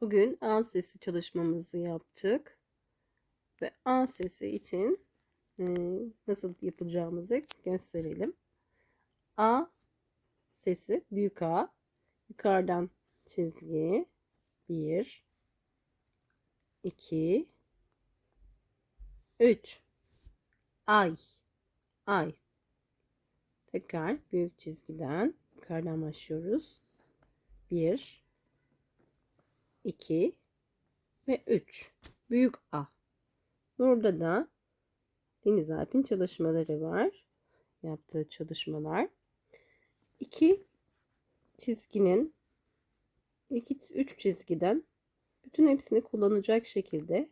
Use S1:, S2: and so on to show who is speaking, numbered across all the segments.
S1: Bugün A sesi çalışmamızı yaptık. Ve A sesi için e, nasıl yapacağımızı gösterelim. A sesi büyük A. Yukarıdan çizgi. 1 2 3 Ay. Ay. Tekrar büyük çizgiden yukarıdan başlıyoruz. 1 2 ve 3. Büyük A. Burada da Deniz Alp'in çalışmaları var. Yaptığı çalışmalar. 2 çizginin 2 3 çizgiden bütün hepsini kullanacak şekilde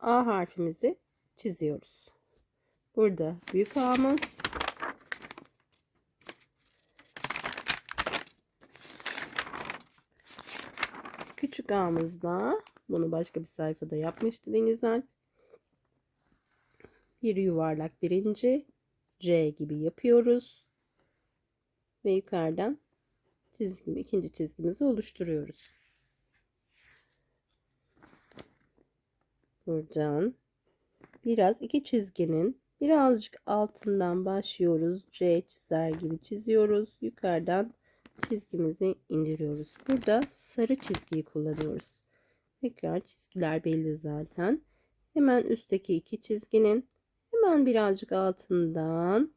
S1: A harfimizi çiziyoruz. Burada büyük A'mız A'mızda bunu başka bir sayfada yapmıştı Denizler. Bir yuvarlak birinci C gibi yapıyoruz. Ve yukarıdan çizgimi, ikinci çizgimizi oluşturuyoruz. Buradan biraz iki çizginin birazcık altından başlıyoruz. C çizer gibi çiziyoruz. Yukarıdan çizgimizi indiriyoruz. Burada sarı çizgiyi kullanıyoruz. Tekrar çizgiler belli zaten. Hemen üstteki iki çizginin hemen birazcık altından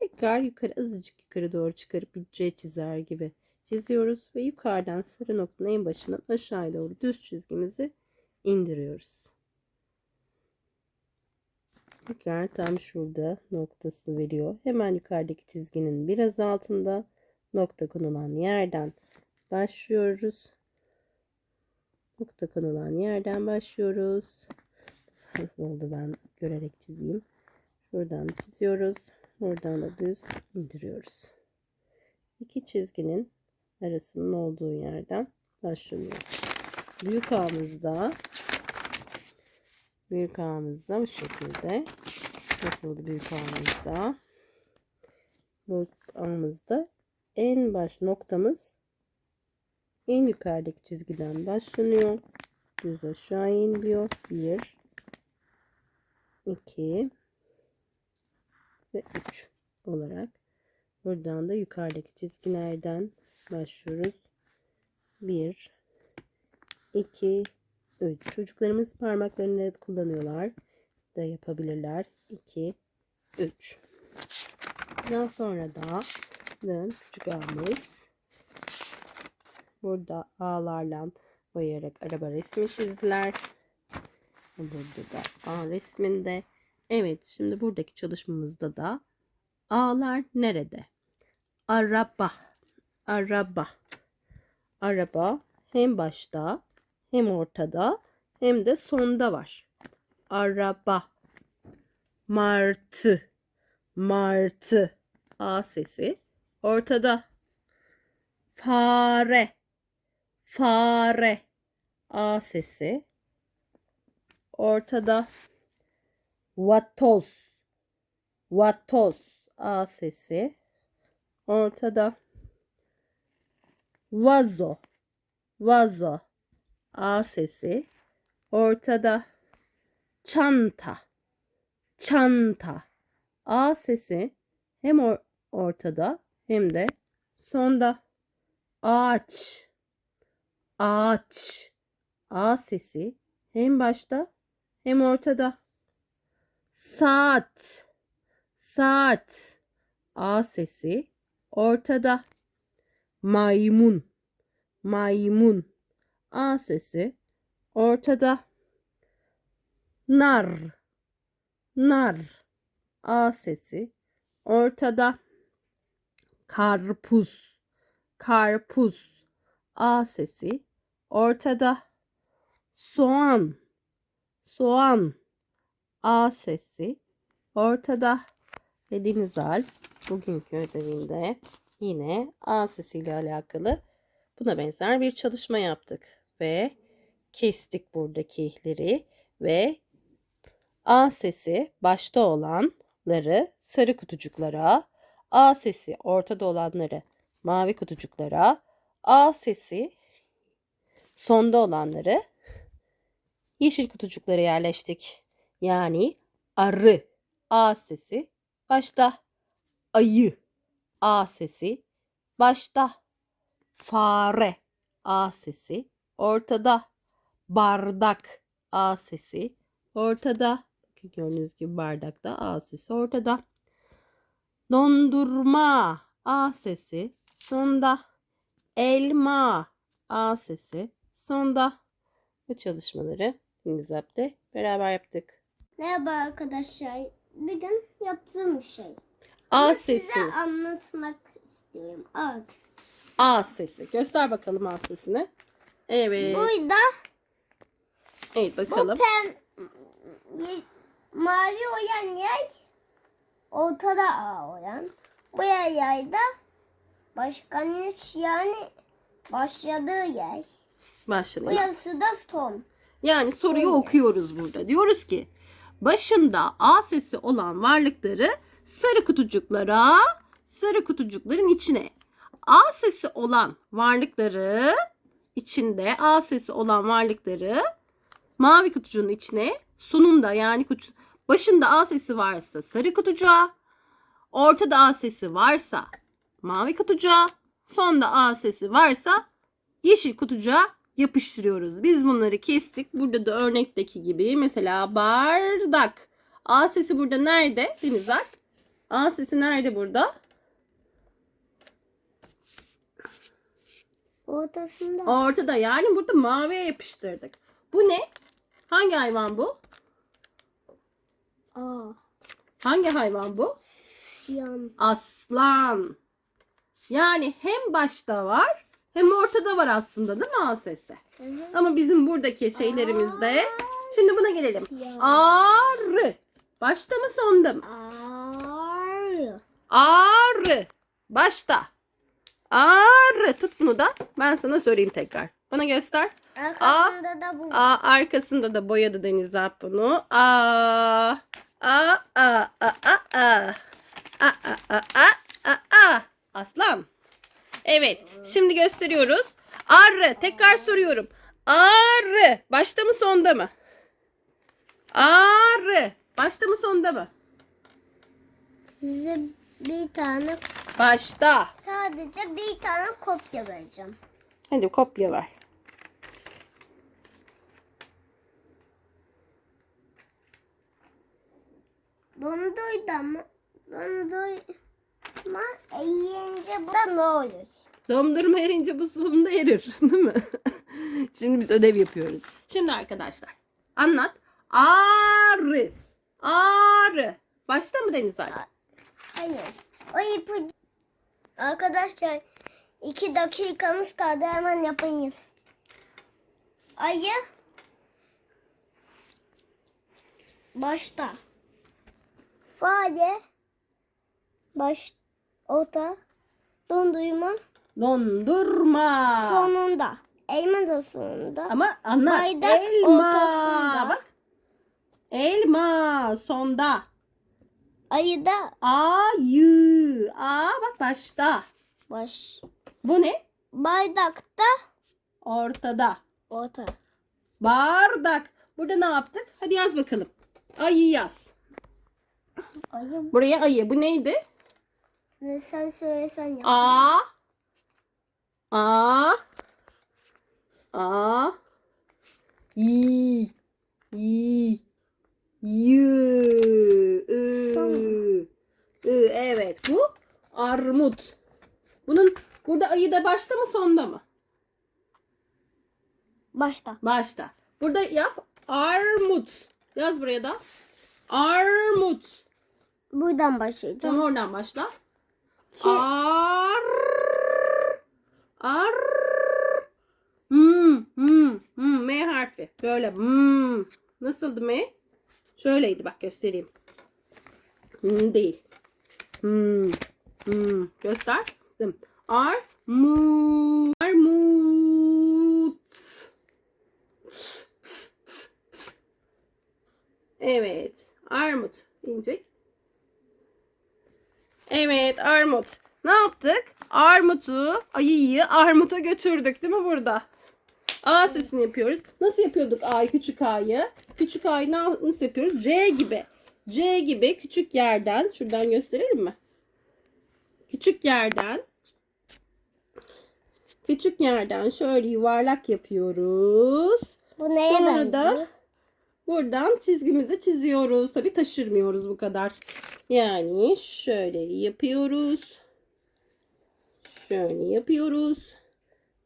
S1: tekrar yukarı azıcık yukarı doğru çıkarıp bir C çizer gibi çiziyoruz ve yukarıdan sarı noktanın en başından aşağıya doğru düz çizgimizi indiriyoruz. Tekrar tam şurada noktası veriyor. Hemen yukarıdaki çizginin biraz altında nokta konulan yerden başlıyoruz. Nokta konulan yerden başlıyoruz. Nasıl oldu ben görerek çizeyim. Şuradan çiziyoruz. Buradan da düz indiriyoruz. İki çizginin arasının olduğu yerden başlıyor. Büyük ağımızda büyük ağımızda bu şekilde nasıldı büyük ağımızda büyük ağımızda en baş noktamız en yukarıdaki çizgiden başlanıyor. Düz aşağı iniliyor. 1 2 ve 3 olarak. Buradan da yukarıdaki çizgilerden başlıyoruz. 1 2 3 Çocuklarımız parmaklarını kullanıyorlar da yapabilirler. 2 3 Daha sonra da küçük ağımız burada ağlarla boyayarak araba resmi çizdiler. Burada da ağ resminde. Evet şimdi buradaki çalışmamızda da ağlar nerede? Araba. Araba. Araba hem başta hem ortada hem de sonda var. Araba. Martı. Martı. A sesi ortada. Fare. Fare. A sesi ortada. Vatoz. Vatoz. A sesi ortada. Vazo. Vazo. A sesi ortada. Çanta. Çanta. A sesi hem or ortada hem de sonda. Ağaç. Ağaç. A sesi hem başta hem ortada. Saat. Saat. A sesi ortada. Maymun. Maymun. A sesi ortada. Nar. Nar. A sesi ortada. Karpuz. Karpuz. A sesi ortada. Soğan. Soğan. A sesi ortada. Ve Denizal bugünkü ödevinde yine A sesiyle alakalı buna benzer bir çalışma yaptık. Ve kestik buradakileri ve A sesi başta olanları sarı kutucuklara, A sesi ortada olanları mavi kutucuklara, A sesi sonda olanları yeşil kutucuklara yerleştik. Yani arı A sesi başta, ayı A sesi başta, fare A sesi ortada, bardak A sesi ortada. Gördüğünüz gibi bardakta A sesi ortada. Dondurma A sesi sonda. Elma A sesi sonda. Bu çalışmaları İngilizce'de beraber yaptık.
S2: Merhaba arkadaşlar. Bir gün yaptığım bir şey.
S1: A
S2: Bunu
S1: sesi.
S2: Size anlatmak istiyorum. Az.
S1: A sesi. Göster bakalım A sesini. Evet.
S2: Burada
S1: Evet
S2: bu
S1: bakalım.
S2: pem ye- mavi olan yer ortada A olan. Bu yayda başlangıç yani başladığı yer. Bu
S1: Başlayalım.
S2: yarısı da son.
S1: Yani soruyu
S2: Öyle.
S1: okuyoruz burada. Diyoruz ki başında A sesi olan varlıkları sarı kutucuklara, sarı kutucukların içine. A sesi olan varlıkları içinde A sesi olan varlıkları mavi kutucuğun içine sonunda yani kutu, başında A sesi varsa sarı kutucuğa, ortada A sesi varsa mavi kutucuğa, sonda A sesi varsa yeşil kutucuğa yapıştırıyoruz. Biz bunları kestik. Burada da örnekteki gibi mesela bardak. A sesi burada nerede Denizak? A sesi nerede burada?
S2: Ortasında.
S1: Ortada yani burada maviye yapıştırdık. Bu ne? Hangi hayvan bu?
S2: A.
S1: Hangi hayvan bu?
S2: Yan.
S1: Aslan. Yani hem başta var hem ortada var aslında değil mi A sesi?
S2: Hı hı.
S1: Ama bizim buradaki şeylerimizde şimdi buna gelelim.
S2: Ya.
S1: Arı. Başta mı sonda mı?
S2: Arı.
S1: Arı. Başta. Arı. Tut bunu da. Ben sana söyleyeyim tekrar. Bana göster.
S2: Arkasında da bu.
S1: A arkasında da boyadı Deniz Alp bunu. A. A a a a a. A a a a a a. Aslan. Evet. Şimdi gösteriyoruz. Arı. Tekrar soruyorum. Arı. Başta mı sonda mı? Arı. Başta mı sonda mı?
S2: Size bir tane
S1: Başta.
S2: sadece bir tane kopya vereceğim.
S1: Hadi kopya ver.
S2: Dondurda mı? Dondurma yiyince bu da ne olur?
S1: Dondurma erince bu sonunda erir. Değil mi? Şimdi biz ödev yapıyoruz. Şimdi arkadaşlar anlat. Arı. Arı. Başta mı Deniz Ali?
S2: Hayır. O ipucu... Arkadaşlar iki dakikamız kaldı hemen yapayız. Ayı başta. Fare baş orta dondurma
S1: Dondurma.
S2: sonunda. Elma da sonunda.
S1: Ama anlat.
S2: Bardak
S1: Elma.
S2: ortasında.
S1: Bak. Elma. Sonda.
S2: Ayı da
S1: Ayı. A bak başta.
S2: baş.
S1: Bu ne?
S2: Bardakta
S1: Ortada.
S2: orta.
S1: Bardak. Burada ne yaptık? Hadi yaz bakalım. Ayı yaz.
S2: Ayı
S1: Buraya ayı. Bu neydi?
S2: ne sen söylesen yap.
S1: A A A Y Y Y I I Evet bu armut. Bunun burada ayı da başta mı sonda mı?
S2: Başta.
S1: Başta. Burada yap armut. Yaz buraya da. Armut.
S2: Buradan başlayacağım.
S1: Tamam oradan başla.
S2: Şey-
S1: Ar. Ar. Hmm, hmm, hmm. M harfi. Böyle. Hmm. Nasıldı M? Şöyleydi bak göstereyim. Hmm, değil. Hmm. Hmm. Göster. Ar. Mu. Armut. Evet. Armut. İncek. Evet armut. Ne yaptık? Armutu, ayıyı armuta götürdük değil mi burada? A sesini yapıyoruz. Nasıl yapıyorduk A'yı, küçük A'yı? Küçük A'yı na- nasıl yapıyoruz? C gibi. C gibi küçük yerden, şuradan gösterelim mi? Küçük yerden, küçük yerden şöyle yuvarlak yapıyoruz.
S2: Bu neye
S1: Sonra
S2: benziyor?
S1: da buradan çizgimizi çiziyoruz. Tabi taşırmıyoruz bu kadar. Yani şöyle yapıyoruz. Şöyle yapıyoruz.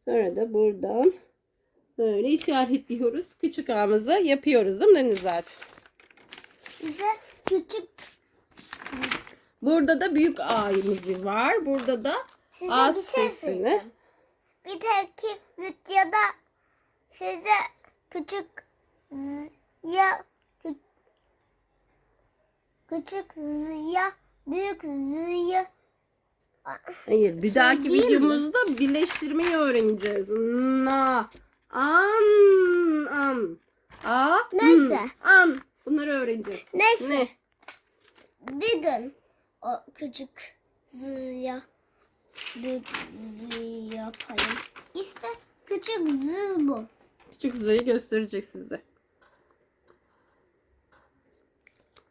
S1: Sonra da buradan böyle işaretliyoruz. Küçük ağımızı yapıyoruz değil mi Deniz zaten?
S2: Bize küçük
S1: Burada da büyük A'mız var. Burada da
S2: size
S1: A
S2: bir şey
S1: sesini.
S2: Bir dahaki videoda size küçük ya küçük zıya büyük zıya
S1: Hayır, bir
S2: Şey
S1: dahaki
S2: değil mi?
S1: videomuzda birleştirmeyi öğreneceğiz. Na, an, an, a,
S2: Neyse.
S1: an. Bunları öğreneceğiz.
S2: Neyse.
S1: Ne?
S2: bir gün o küçük zıya büyük zı yapayım. İşte küçük zı bu.
S1: Küçük zırhı gösterecek size.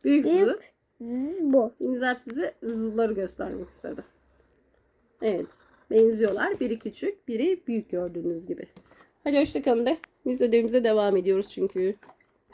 S1: Büyük.
S2: Büyük z bu.
S1: İnzap size zırhları göstermek istedi. Evet. Benziyorlar. Biri küçük, biri büyük gördüğünüz gibi. Hadi hoşçakalın de. Biz ödevimize devam ediyoruz çünkü.